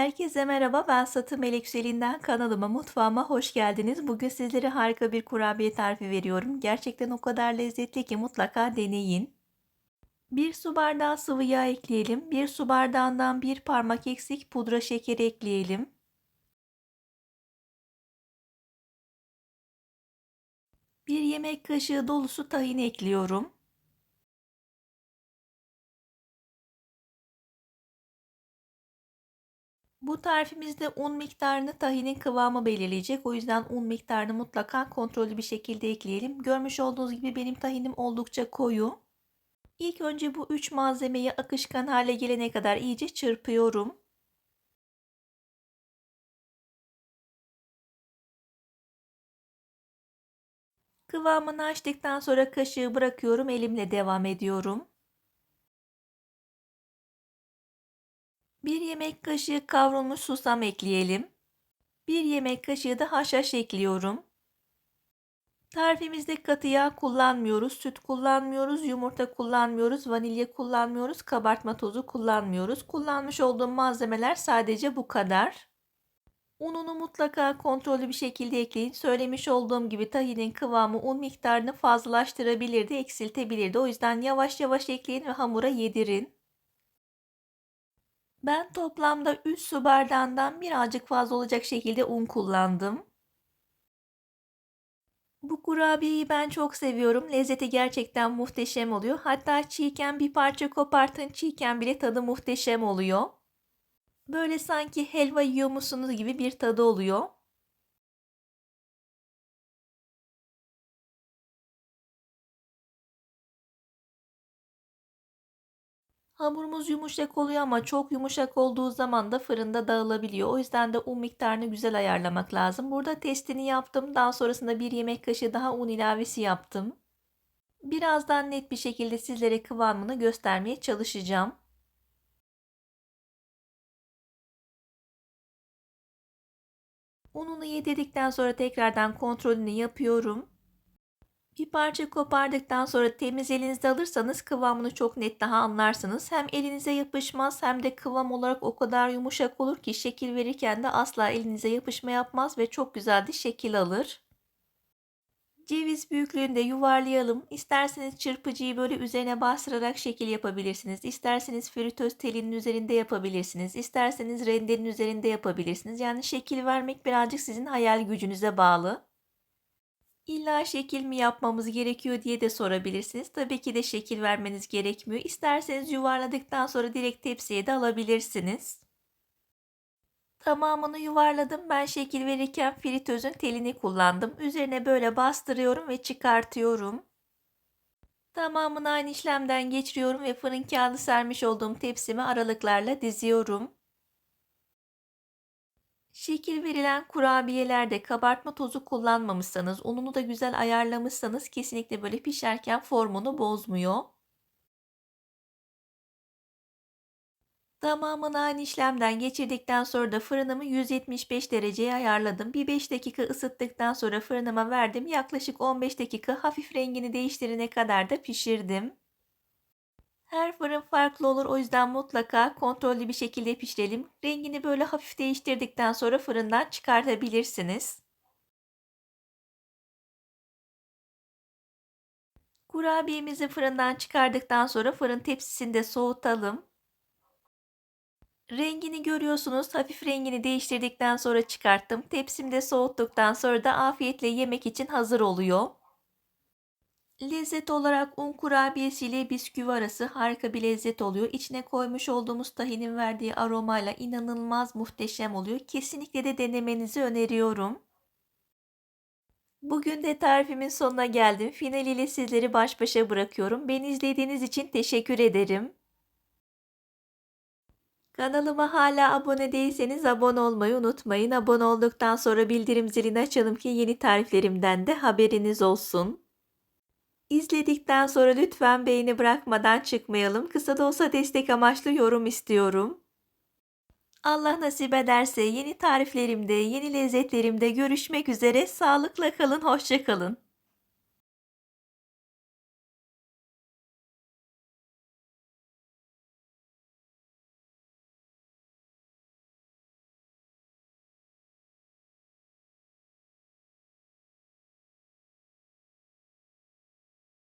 Herkese merhaba, ben Satı Melek Selin'den kanalıma, mutfağıma hoş geldiniz. Bugün sizlere harika bir kurabiye tarifi veriyorum. Gerçekten o kadar lezzetli ki mutlaka deneyin. Bir su bardağı sıvı yağ ekleyelim. Bir su bardağından bir parmak eksik pudra şekeri ekleyelim. Bir yemek kaşığı dolusu tahin ekliyorum. Bu tarifimizde un miktarını tahinin kıvamı belirleyecek. O yüzden un miktarını mutlaka kontrollü bir şekilde ekleyelim. Görmüş olduğunuz gibi benim tahinim oldukça koyu. İlk önce bu üç malzemeyi akışkan hale gelene kadar iyice çırpıyorum. Kıvamını açtıktan sonra kaşığı bırakıyorum. Elimle devam ediyorum. 1 yemek kaşığı kavrulmuş susam ekleyelim. 1 yemek kaşığı da haşhaş ekliyorum. Tarifimizde katı yağ kullanmıyoruz, süt kullanmıyoruz, yumurta kullanmıyoruz, vanilya kullanmıyoruz, kabartma tozu kullanmıyoruz. Kullanmış olduğum malzemeler sadece bu kadar. Ununu mutlaka kontrollü bir şekilde ekleyin. Söylemiş olduğum gibi tahinin kıvamı un miktarını fazlalaştırabilirdi, eksiltebilirdi. O yüzden yavaş yavaş ekleyin ve hamura yedirin. Ben toplamda 3 su bardağından birazcık fazla olacak şekilde un kullandım. Bu kurabiyeyi ben çok seviyorum. Lezzeti gerçekten muhteşem oluyor. Hatta çiğken bir parça kopartın çiğken bile tadı muhteşem oluyor. Böyle sanki helva yiyormuşsunuz gibi bir tadı oluyor. Hamurumuz yumuşak oluyor ama çok yumuşak olduğu zaman da fırında dağılabiliyor. O yüzden de un miktarını güzel ayarlamak lazım. Burada testini yaptım. Daha sonrasında bir yemek kaşığı daha un ilavesi yaptım. Birazdan net bir şekilde sizlere kıvamını göstermeye çalışacağım. Ununu yedirdikten sonra tekrardan kontrolünü yapıyorum. Bir parça kopardıktan sonra temiz elinizde alırsanız kıvamını çok net daha anlarsınız. Hem elinize yapışmaz hem de kıvam olarak o kadar yumuşak olur ki şekil verirken de asla elinize yapışma yapmaz ve çok güzel de şekil alır. Ceviz büyüklüğünde yuvarlayalım. İsterseniz çırpıcıyı böyle üzerine bastırarak şekil yapabilirsiniz. İsterseniz fritöz telinin üzerinde yapabilirsiniz. İsterseniz rendenin üzerinde yapabilirsiniz. Yani şekil vermek birazcık sizin hayal gücünüze bağlı. İlla şekil mi yapmamız gerekiyor diye de sorabilirsiniz. Tabii ki de şekil vermeniz gerekmiyor. İsterseniz yuvarladıktan sonra direkt tepsiye de alabilirsiniz. Tamamını yuvarladım. Ben şekil verirken fritözün telini kullandım. Üzerine böyle bastırıyorum ve çıkartıyorum. Tamamını aynı işlemden geçiriyorum ve fırın kağıdı sermiş olduğum tepsimi aralıklarla diziyorum. Şekil verilen kurabiyelerde kabartma tozu kullanmamışsanız, ununu da güzel ayarlamışsanız kesinlikle böyle pişerken formunu bozmuyor. Tamamını aynı işlemden geçirdikten sonra da fırınımı 175 dereceye ayarladım. Bir 5 dakika ısıttıktan sonra fırınıma verdim. Yaklaşık 15 dakika hafif rengini değiştirene kadar da pişirdim. Her fırın farklı olur o yüzden mutlaka kontrollü bir şekilde pişirelim. Rengini böyle hafif değiştirdikten sonra fırından çıkartabilirsiniz. Kurabiyemizi fırından çıkardıktan sonra fırın tepsisinde soğutalım. Rengini görüyorsunuz. Hafif rengini değiştirdikten sonra çıkarttım. Tepsimde soğuttuktan sonra da afiyetle yemek için hazır oluyor. Lezzet olarak un kurabiyesi ile bisküvi arası harika bir lezzet oluyor. İçine koymuş olduğumuz tahinin verdiği aromayla inanılmaz muhteşem oluyor. Kesinlikle de denemenizi öneriyorum. Bugün de tarifimin sonuna geldim. Finaliyle sizleri baş başa bırakıyorum. Beni izlediğiniz için teşekkür ederim. Kanalıma hala abone değilseniz abone olmayı unutmayın. Abone olduktan sonra bildirim zilini açalım ki yeni tariflerimden de haberiniz olsun. İzledikten sonra lütfen beğeni bırakmadan çıkmayalım. Kısa da olsa destek amaçlı yorum istiyorum. Allah nasip ederse yeni tariflerimde, yeni lezzetlerimde görüşmek üzere. Sağlıkla kalın, hoşça kalın.